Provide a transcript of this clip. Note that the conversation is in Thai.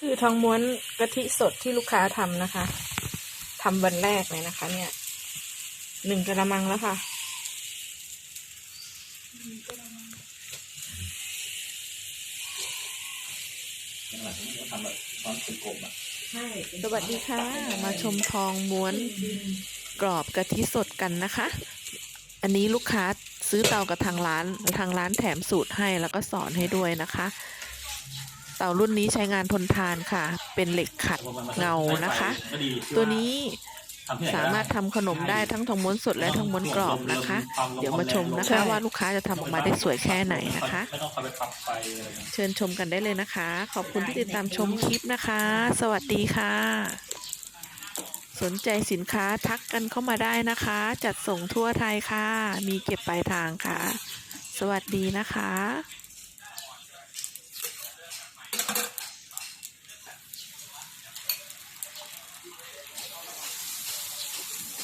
คือทองม้วนกะทิสดที่ลูกค้าทำนะคะทำวันแรกเลยนะคะ เนี่ยหนึ่งกระมังแล้วค่ะข้างหลังนี่เขาทำแบบช้อนกลมๆอะสวัสดีค่ะ มาชมทองม้วนกรอบกะทิสดกันนะคะ อันนี้ลูกค้าซื้อเตากับทางร้าน ทางร้านแถมสูตรให้แล้วก็สอนให้ด้วยนะคะ เตารุ่นนี้ใช้งานทนทานค่ะ เป็นเหล็กขัดเงานะคะ ตัวนี้สามารถทำขนมได้ทั้งทองม้วนสดและทองม้วนกรอบนะคะ เดี๋ยวมาชมนะคะว่าลูกค้าจะทำออกมาได้สวยแค่ไหนนะคะ เชิญชมกันได้เลยนะคะ ขอบคุณที่ติดตามชมคลิปนะคะ สวัสดีค่ะ สนใจสินค้าทักกันเข้ามาได้นะคะ จัดส่งทั่วไทยค่ะ มีเก็บปลายทางค่ะ สวัสดีนะคะ